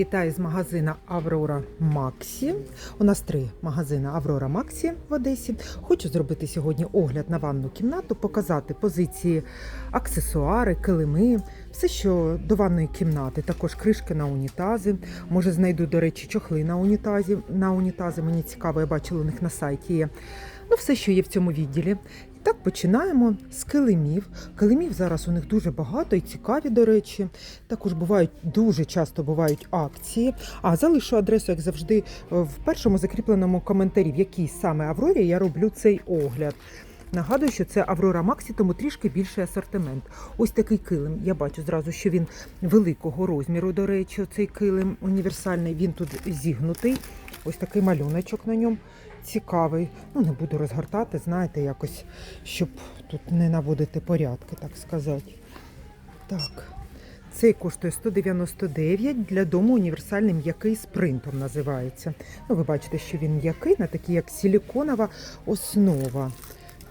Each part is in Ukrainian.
Вітаю з магазина Аврора Максі. У нас три магазини Аврора Максі в Одесі. Хочу зробити сьогодні огляд на ванну кімнату, показати позиції, аксесуари, килими, все, що до ванної кімнати. Також кришки на унітази. Може, знайду, до речі, чохли на унітазі. На унітази мені цікаво, я бачила у них на сайті є. Ну, все, що є в цьому відділі. Так починаємо з килимів. Килимів зараз у них дуже багато і цікаві, до речі. Також бувають дуже часто бувають акції. А залишу адресу, як завжди, в першому закріпленому коментарі, в якій саме Аврорі я роблю цей огляд. Нагадую, що це Аврора Максі, тому трішки більший асортимент. Ось такий килим. Я бачу зразу, що він великого розміру. До речі, цей килим універсальний. Він тут зігнутий. Ось такий малюночок на ньому цікавий. Ну, не буду розгортати, знаєте, якось, щоб тут не наводити порядки, так сказати. Так. Цей коштує 199 для дому універсальний м'який з принтом називається. Ну, ви бачите, що він м'який, на такий як силіконова основа.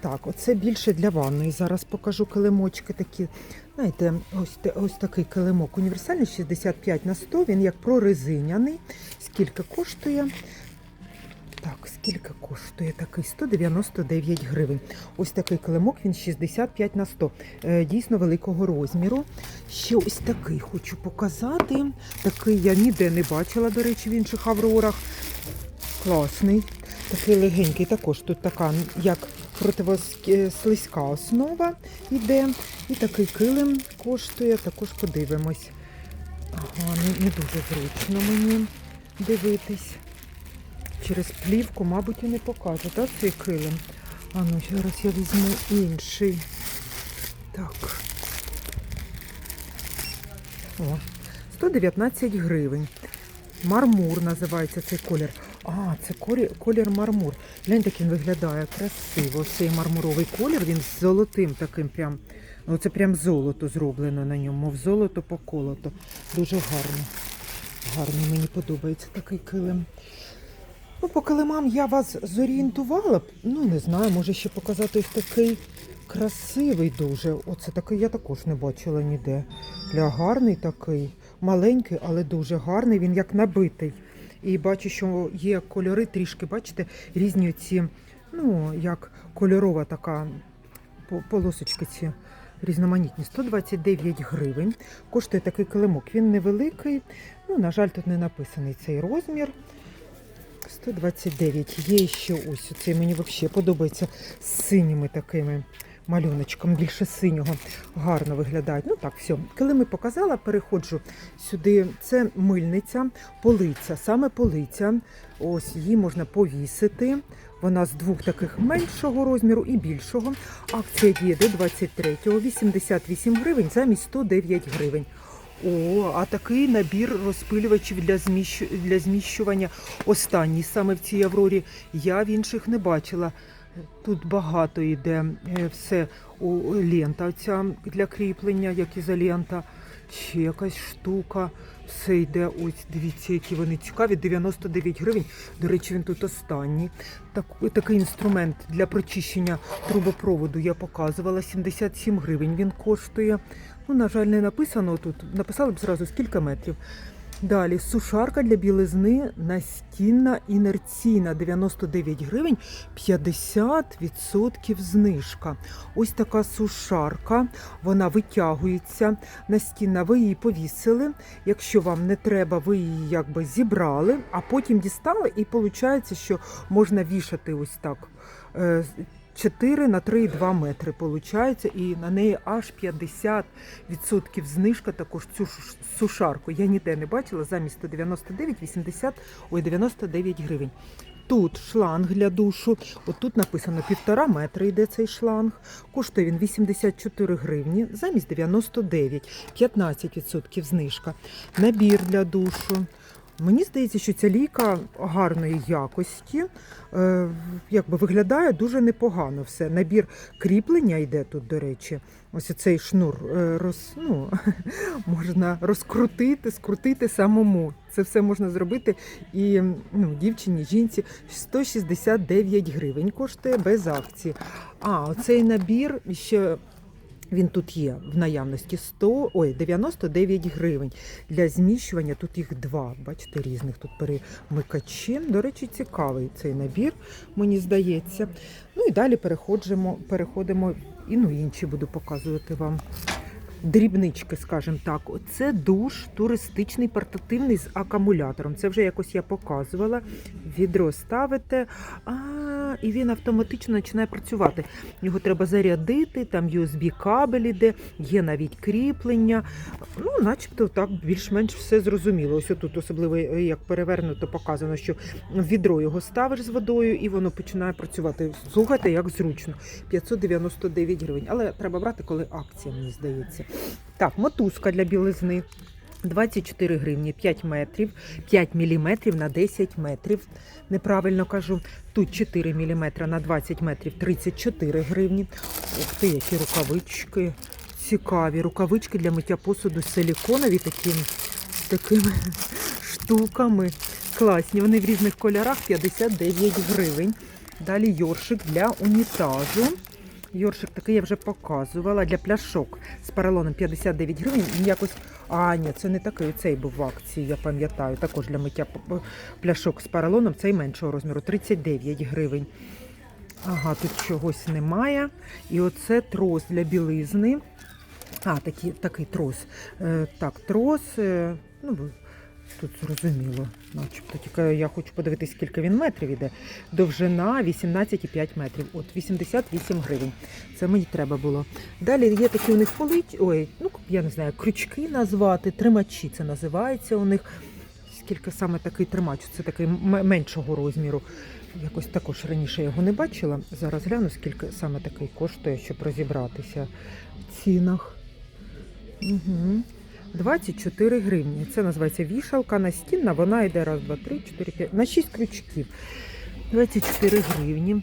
Так, оце більше для ванної. Зараз покажу килимочки такі. Знаєте, ось, ось такий килимок універсальний 65 на 100, він як прорезиняний. Скільки коштує? Так, скільки коштує такий? 199 гривень. Ось такий килимок, він 65 на 100. Е, Дійсно великого розміру. Ще ось такий хочу показати. Такий я ніде не бачила, до речі, в інших аврорах. Класний. Такий легенький. Також тут така, як противослизька основа йде. І такий килим коштує, також подивимось. Ага, не, не дуже зручно мені дивитись. Через плівку, мабуть, і не покаже, так, цей килим? А ну, зараз я візьму інший. Так. О, 119 гривень. Мармур називається цей колір. А, це колір мармур. Гляньте, як він виглядає красиво. Цей мармуровий колір, він з золотим таким прям. Ну, це прям золото зроблено на ньому, мов золото поколото. Дуже гарно. Гарний, мені подобається такий килим. Ну, по килимам я вас зорієнтувала. Ну, не знаю, може ще показати ось такий красивий дуже. Оце такий я також не бачила ніде. Ля гарний такий, маленький, але дуже гарний. Він як набитий. І бачу, що є кольори трішки, бачите, різні ці, ну, як кольорова така по- полосочки ці різноманітні. 129 гривень. Коштує такий килимок. Він невеликий. Ну, на жаль, тут не написаний цей розмір. 129. Є ще ось цей мені взагалі подобається з синіми такими малюночками, більше синього. Гарно виглядають. Ну так, все. Килими показала, переходжу сюди. Це мильниця, полиця, саме полиця. Ось її можна повісити. Вона з двох таких меншого розміру і більшого. Акція діє до 23-го, 88 гривень замість 109 гривень. О, а такий набір розпилювачів для, зміщу... для зміщування останній саме в цій Аврорі я в інших не бачила. Тут багато йде е, все о, лента ця для кріплення, як ізолента. Ще якась штука. Все йде, ось дивіться, які вони цікаві. 99 гривень. До речі, він тут останній. Так, такий інструмент для прочищення трубопроводу я показувала. 77 гривень він коштує. Ну, на жаль, не написано тут. Написали б зразу скільки метрів. Далі сушарка для білизни настінна інерційна 99 гривень 50% знижка. Ось така сушарка, вона витягується настінна. Ви її повісили. Якщо вам не треба, ви її якби зібрали, а потім дістали, і виходить, що можна вішати ось так. Е, 4 на 3,2 метри получається, і на неї аж 50% знижка також цю сушарку. Я ніде не бачила замість 199, 80, ой, 99 гривень. Тут шланг для душу. От тут написано півтора метра йде цей шланг. Коштує він 84 гривні замість 99, 15% знижка. Набір для душу. Мені здається, що ця ліка гарної якості, е, якби виглядає дуже непогано все. Набір кріплення йде тут, до речі. Ось цей шнур е, роз, ну, можна розкрутити, скрутити самому. Це все можна зробити і ну, дівчині, жінці 169 гривень коштує без акції. А, оцей набір ще Він тут є в наявності 100, ой, 99 гривень. Для зміщування тут їх два, бачите, різних тут перемикачі. До речі, цікавий цей набір, мені здається. Ну і далі переходимо, переходимо і ну, інші буду показувати вам. Дрібнички, скажімо так, це душ туристичний портативний з акумулятором. Це вже якось я показувала. Відро ставите, а, і він автоматично починає працювати. Його треба зарядити, там USB-кабель іде, є навіть кріплення. Ну, начебто так більш-менш все зрозуміло. Ось тут особливо е, як перевернуто показано, що відро його ставиш з водою і воно починає працювати. Слухайте, як зручно. 599 гривень. Але треба брати, коли акція, мені здається. Так, мотузка для білизни. 24 гривні 5 метрів, 5 міліметрів на 10 метрів. Неправильно кажу. Тут 4 міліметри на 20 метрів 34 гривні. Ух ти, які рукавички. Цікаві рукавички для миття посуду силіконові такі, такими штуками. Класні. Вони в різних кольорах 59 гривень. Далі йоршик для унітазу. Йоршик такий я вже показувала для пляшок з поролоном 59 гривень. Якось. А, ні, це не такий. Цей був в акції, я пам'ятаю. Також для миття пляшок з поролоном. Цей меншого розміру 39 гривень. Ага, тут чогось немає. І оце трос для білизни. А, такий, такий трос. Е, так, трос. Е, ну, тут зрозуміло, начебто. Тільки я хочу подивитись, скільки він метрів іде. Довжина 18,5 метрів. От 88 гривень. Це мені треба було. Далі є такі у них полиць, ой, ну я не знаю, крючки назвати, тримачі це називається у них. Скільки саме такий тримач? Це такий меншого розміру. Якось також раніше я його не бачила. Зараз гляну, скільки саме такий коштує, щоб розібратися в цінах. Угу. 24 гривні. Це називається вішалка настінна. Вона йде раз, два, три, чотири, п'ять. На 6 крючків. 24 гривні.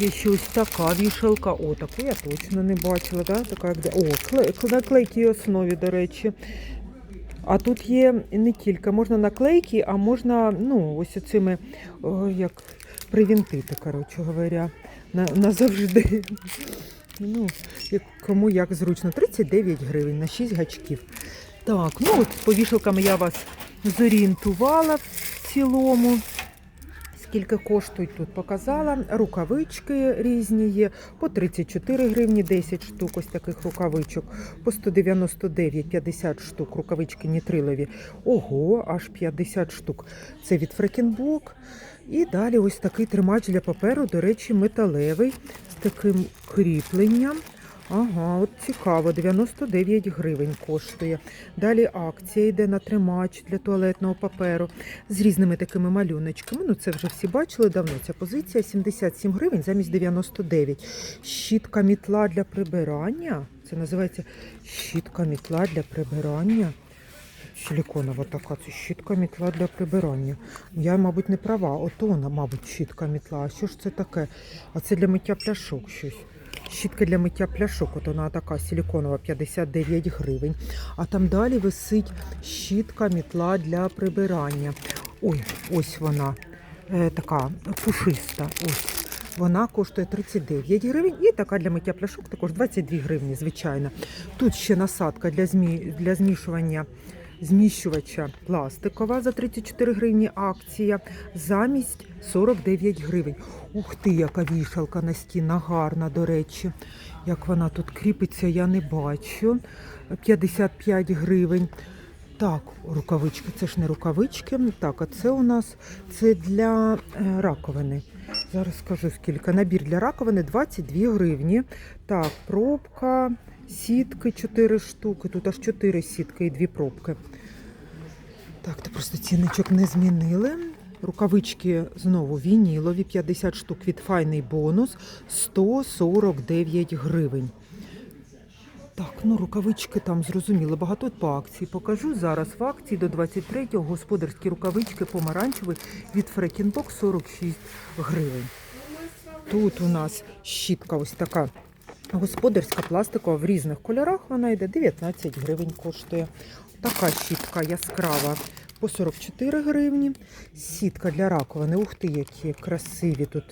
Є ще ось така вішалка. О, таку я точно не бачила. Да? Така, де... О, на клейкій основі, до речі. А тут є не тільки можна наклейки, а можна ну, ось цими о, як привінтити, коротше говоря, на, назавжди. Ну, кому як зручно. 39 гривень на 6 гачків. Так, ну от по вішалкам я вас зорієнтувала в цілому. Скільки коштують тут показала. Рукавички різні є. По 34 гривні 10 штук ось таких рукавичок. По 199 50 штук. Рукавички нітрилові. Ого, аж 50 штук. Це від Фрекенбок. І далі ось такий тримач для паперу, до речі, металевий з таким кріпленням. Ага, от цікаво, 99 гривень коштує. Далі акція йде на тримач для туалетного паперу з різними такими малюночками. Ну, це вже всі бачили давно. Ця позиція 77 гривень замість 99. Щітка мітла для прибирання. Це називається щітка мітла для прибирання. Силіконова така, це щітка мітла для прибирання. Я, мабуть, не права. Ото вона, мабуть, щітка мітла. А що ж це таке? А це для миття пляшок щось. Щітка для миття пляшок, от вона така силіконова, 59 гривень. А там далі висить щітка мітла для прибирання. Ой, ось вона е, така пушиста. Ось. Вона коштує 39 гривень і така для миття пляшок також 22 гривні, звичайно. Тут ще насадка для, змі... для змішування зміщувача пластикова за 34 гривні акція замість 49 гривень. Ух ти, яка вішалка на стіна гарна, до речі. Як вона тут кріпиться, я не бачу. 55 гривень. Так, рукавички, це ж не рукавички. Так, а це у нас це для е, раковини. Зараз скажу скільки. Набір для раковини 22 гривні. Так, пробка, сітки 4 штуки. Тут аж 4 сітки і 2 пробки. Так, то просто цінничок не змінили. Рукавички знову вінілові, 50 штук від файний бонус 149 гривень. Так, ну рукавички там зрозуміло, багато по акції. Покажу зараз в акції до 23-го господарські рукавички помаранчеві від Фрекінбок 46 гривень. Тут у нас щітка ось така господарська пластикова в різних кольорах. Вона йде 19 гривень коштує. Така щітка яскрава по 44 гривні. Сітка для раковини. Ух ти, які красиві тут.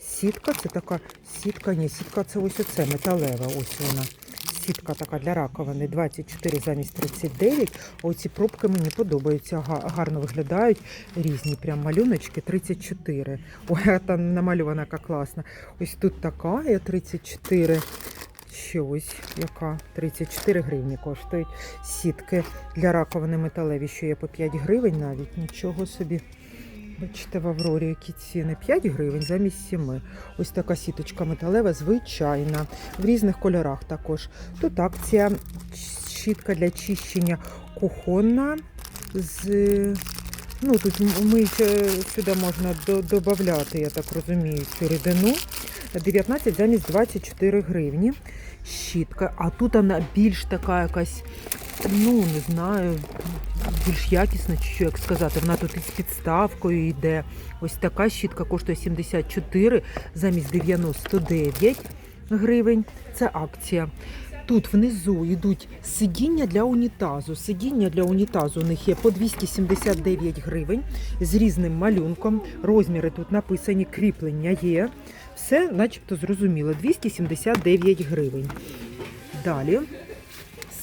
Сітка, це така сітка, ні, сітка це ось оце металева. Ось вона. сітка така для раковини 24 замість 39. А Оці пробки мені подобаються, гарно виглядають. Різні прям малюночки 34. Ой, а намальована яка класна. Ось тут така є 34. Ще ось яка 34 гривні коштують сітки для раковини металеві, що є по 5 гривень навіть. Нічого собі. Бачите, в Аврорі які ціни 5 гривень замість 7. Ось така сіточка металева, звичайна, в різних кольорах також. Тут акція щітка для чищення кухонна з. Ну, тут мить сюди можна додати, я так розумію, цю рідину. 19 замість 24 гривні. Щітка. А тут вона більш така якась, ну не знаю, більш якісна, чи що як сказати. Вона тут із підставкою йде. Ось така щітка коштує 74 замість 99 гривень. Це акція. Тут внизу йдуть сидіння для унітазу. Сидіння для унітазу у них є по 279 гривень з різним малюнком. Розміри тут написані, кріплення є. Все начебто зрозуміло. 279 гривень. Далі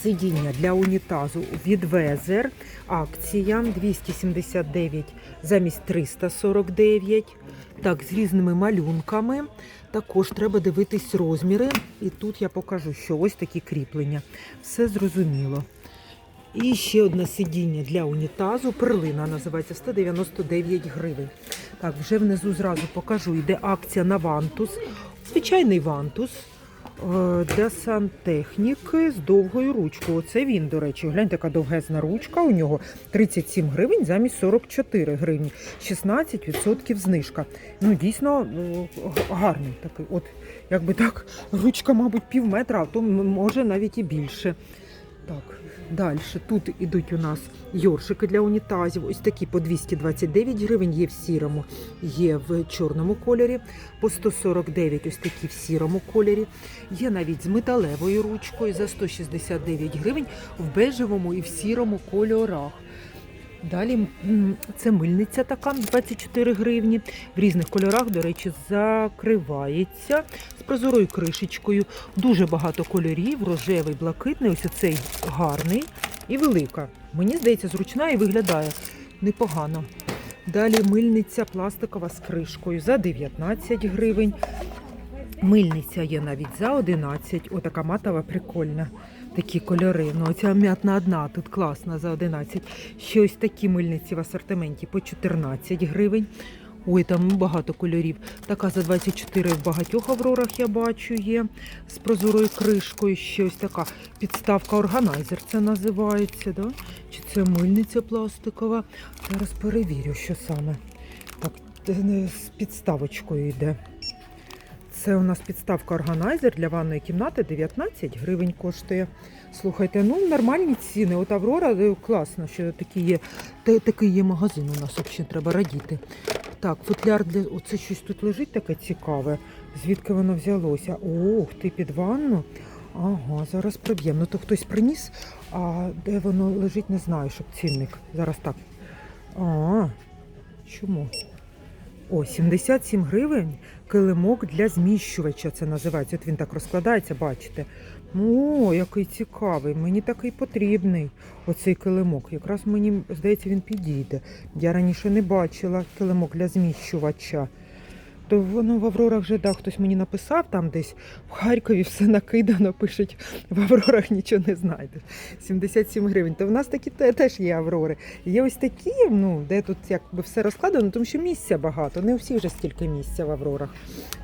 сидіння для унітазу від Везер. Акція 279 замість 349. Так, з різними малюнками. Також треба дивитись розміри. І тут я покажу, що ось такі кріплення. Все зрозуміло. І ще одне сидіння для унітазу. Перлина називається 199 гривень. Так, вже внизу зразу покажу. Йде акція на вантус. Звичайний вантус для сантехніки з довгою ручкою. Оце він, до речі. Гляньте, яка довгезна ручка. У нього 37 гривень замість 44 гривні. 16% знижка. Ну, дійсно е, гарний такий. От, якби так, ручка, мабуть, пів метра, а то може навіть і більше. Так, далі. Тут ідуть у нас йоршики для унітазів. Ось такі по 229 гривень, є в сірому, є в чорному кольорі. По 149 ось такі в сірому кольорі. Є навіть з металевою ручкою за 169 гривень в бежевому і в сірому кольорах. Далі це мильниця така 24 гривні. В різних кольорах, до речі, закривається з прозорою кришечкою. Дуже багато кольорів, рожевий, блакитний. Ось цей гарний і велика. Мені здається, зручна і виглядає непогано. Далі мильниця пластикова з кришкою за 19 гривень. Мильниця є навіть за 11. Отака матова прикольна. Такі кольори. Ну, оця м'ятна одна тут класна за 11. Ще ось такі мильниці в асортименті по 14 гривень. Ой, там багато кольорів. Така за 24 в багатьох аврорах я бачу є. З прозорою кришкою. Ще ось така підставка органайзер це називається. Да? Чи це мильниця пластикова? Зараз перевірю, що саме. Так, е, з підставочкою йде. Це у нас підставка органайзер для ванної кімнати 19 гривень коштує. Слухайте, ну нормальні ціни. От Аврора е, класно, що такі є, та- такий є магазин у нас взагалі треба радіти. Так, футляр для. Оце щось тут лежить таке цікаве. Звідки воно взялося? Ох, ти під ванну. Ага, зараз проб'ємо. Ну то хтось приніс, а де воно лежить, не знаю, щоб цінник. Зараз так. А, чому? О, 77 гривень килимок для зміщувача. Це називається. От він так розкладається, бачите. О, який цікавий. Мені такий потрібний. Оцей килимок. Якраз мені здається, він підійде. Я раніше не бачила килимок для зміщувача. То воно в Аврорах вже да, хтось мені написав там десь в Харкові все накидано, пишуть, в Аврорах нічого не знайдеш. 77 гривень. То в нас такі теж є Аврори. Є ось такі, ну, де тут якби все розкладено, тому що місця багато. Не у всіх вже стільки місця в Аврорах.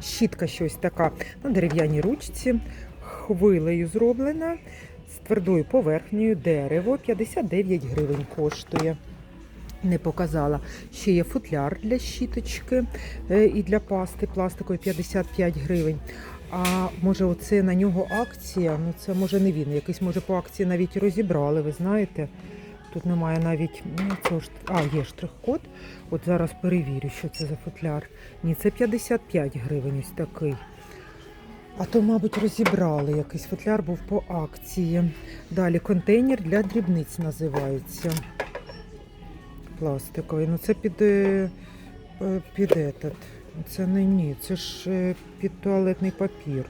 Щітка щось така на дерев'яній ручці, хвилею зроблена, з твердою поверхнею, дерево 59 гривень коштує. Не показала. Ще є футляр для щіточки е, і для пасти пластикової 55 гривень. А може, оце на нього акція? Ну це може не він. Якийсь може по акції навіть розібрали. Ви знаєте? Тут немає навіть ну, цього ж а, є штрих-код. От зараз перевірю, що це за футляр. Ні, це 55 гривень. Ось такий. А то, мабуть, розібрали. Якийсь футляр був по акції. Далі контейнер для дрібниць називається. Пластиковий. Ну це під, е, е, під этот. Це не ні, це ж е, під туалетний папір.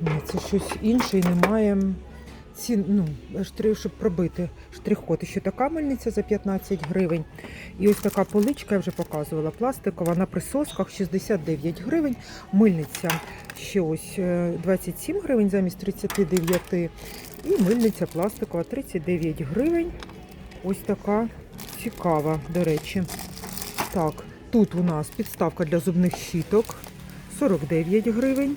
Ні, це щось інше і немає. ці, ну, штри, щоб пробити штрих-код. Ще така мильниця за 15 гривень. І ось така поличка, я вже показувала, пластикова на присосках 69 гривень. Мильниця ще ось е, 27 гривень замість 39. І мильниця пластикова 39 гривень. Ось така цікава, до речі. Так, тут у нас підставка для зубних щіток 49 гривень.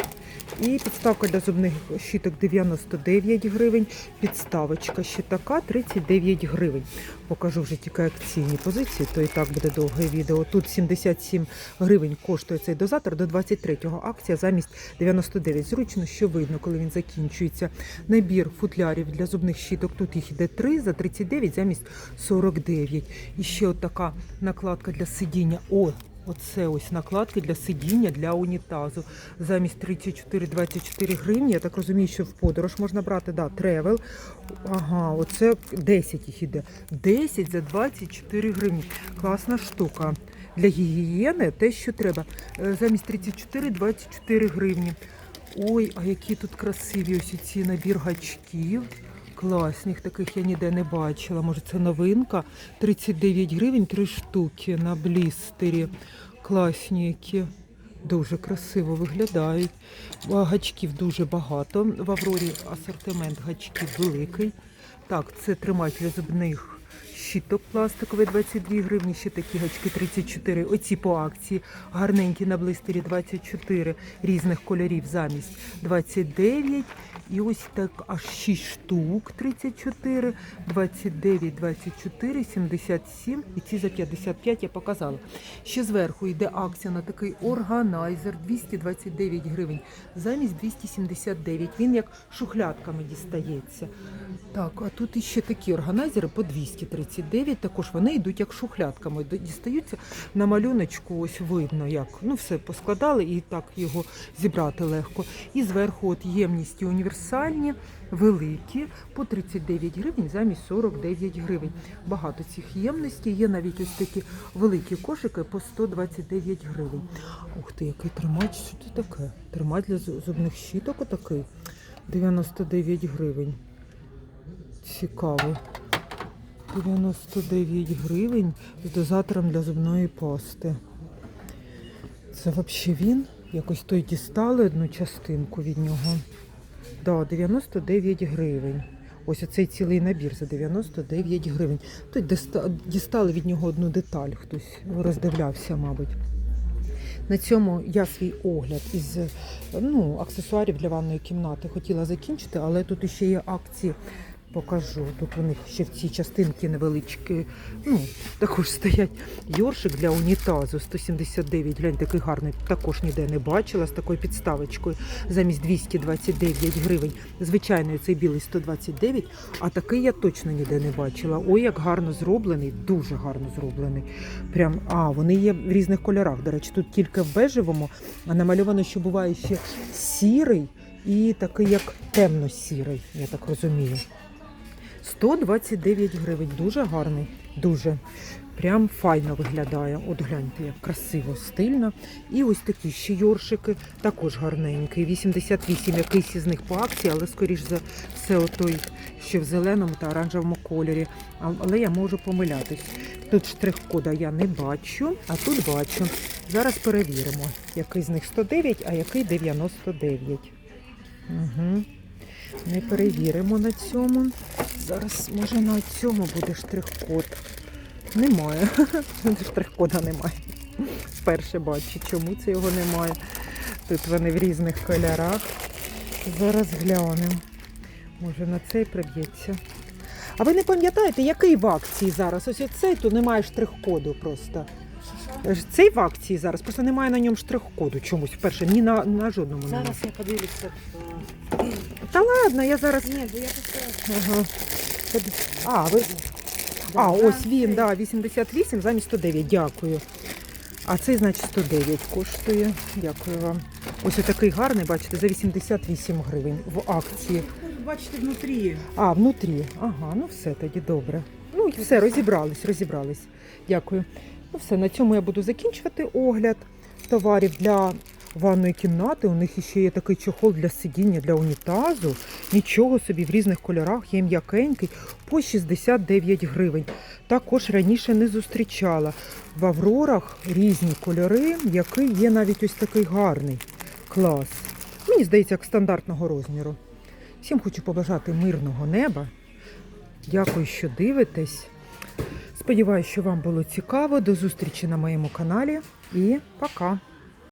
І підставка для зубних щіток 99 гривень. Підставочка ще така 39 гривень. Покажу вже тільки акційні позиції, то і так буде довге відео. Тут 77 гривень коштує цей дозатор до 23-го. Акція замість 99. Зручно, що видно, коли він закінчується. Набір футлярів для зубних щіток. Тут їх іде 3 за 39 замість 49. І ще от така накладка для сидіння. О, Оце ось накладки для сидіння для унітазу. Замість 34-24 гривні. Я так розумію, що в подорож можна брати. Да, тревел. Ага, оце 10 їх іде. 10 за 24 гривні. Класна штука. Для гігієни те, що треба. Е, Замість 34-24 гривні. Ой, а які тут красиві ось ці набір гачків. Класних таких я ніде не бачила. Може, це новинка. 39 гривень, три штуки на блістері. Класні які. Дуже красиво виглядають. Гачків дуже багато. В Аврорі асортимент гачків великий. Так, це тримач для зубних щіток пластиковий 22 гривні, ще такі гачки 34. Оці по акції гарненькі на блистері 24 різних кольорів замість 29. І ось так аж 6 штук 34, 29, 24, 77 і ці за 55 я показала. Ще зверху йде акція на такий органайзер 229 гривень замість 279. Він як шухлядками дістається. Так, а тут іще такі органайзери по 239. Також вони йдуть як шухлядками. Дістаються на малюночку, ось видно, як ну все поскладали і так його зібрати легко. І зверху от ємності універсальні, великі, по 39 гривень замість 49 гривень. Багато цих ємностей. Є навіть ось такі великі кошики по 129 гривень. Ух ти, який тримач, що це таке? Тримач для зубних щіток отакий. 99 гривень. Цікаво. 99 гривень з дозатором для зубної пасти. Це взагалі він. Якось той дістали одну частинку від нього. Да, 99 гривень. Ось оцей цілий набір за 99 гривень. Тут дістали від нього одну деталь, хтось роздивлявся, мабуть. На цьому я свій огляд із ну, аксесуарів для ванної кімнати хотіла закінчити, але тут ще є акції. Покажу. Тут у них ще в цій частинці невеличкі, ну, також стоять йоршик для унітазу 179. Глянь, такий гарний, також ніде не бачила з такою підставочкою. Замість 229 гривень. Звичайно, цей білий 129, а такий я точно ніде не бачила. Ой, як гарно зроблений, дуже гарно зроблений. Прям, а, вони є в різних кольорах. До речі, тут тільки в бежевому, а намальовано, що буває ще сірий і такий, як темно-сірий, я так розумію. 129 гривень. Дуже гарний, дуже. Прям файно виглядає. От гляньте, як красиво, стильно. І ось такі ще йоршики, також гарненький. 88 якийсь із них по акції, але скоріш за все, отой, що в зеленому та оранжевому кольорі. Але я можу помилятись. Тут штрих-кода я не бачу, а тут бачу. Зараз перевіримо, який з них 109, а який 99. Угу. Не перевіримо на цьому. Зараз, може, на цьому буде штрих-код. Немає. Штрих-кода немає. Вперше бачу, чому це його немає. Тут вони в різних кольорах. Зараз глянемо. Може на цей приб'ється. А ви не пам'ятаєте, який в акції зараз? Ось оцей, то немає штрих-коду просто. Е, Цей в акції зараз, просто немає на ньому штрих-коду чомусь вперше, ні на, на жодному немає. Зараз я подивлюся. Та ладно, я зараз. Ні, бо я постараюся. Ага. А, ви... а, ось він, да, 88 замість 109, дякую. А цей, значить, 109 коштує. Дякую вам. Ось такий гарний, бачите, за 88 гривень в акції. Бачите, внутрі. А, внутрі. Ага, ну все тоді добре. Ну, і все, розібрались, розібрались. Дякую. Ну все, на цьому я буду закінчувати огляд товарів для ванної кімнати. У них іще є такий чохол для сидіння для унітазу. Нічого собі в різних кольорах є м'якенький по 69 гривень. Також раніше не зустрічала. В Аврорах різні кольори, який є навіть ось такий гарний. Клас. Мені здається, як стандартного розміру. Всім хочу побажати мирного неба. Дякую, що дивитесь. Сподіваюсь, що вам було цікаво. До зустрічі на моєму каналі і пока!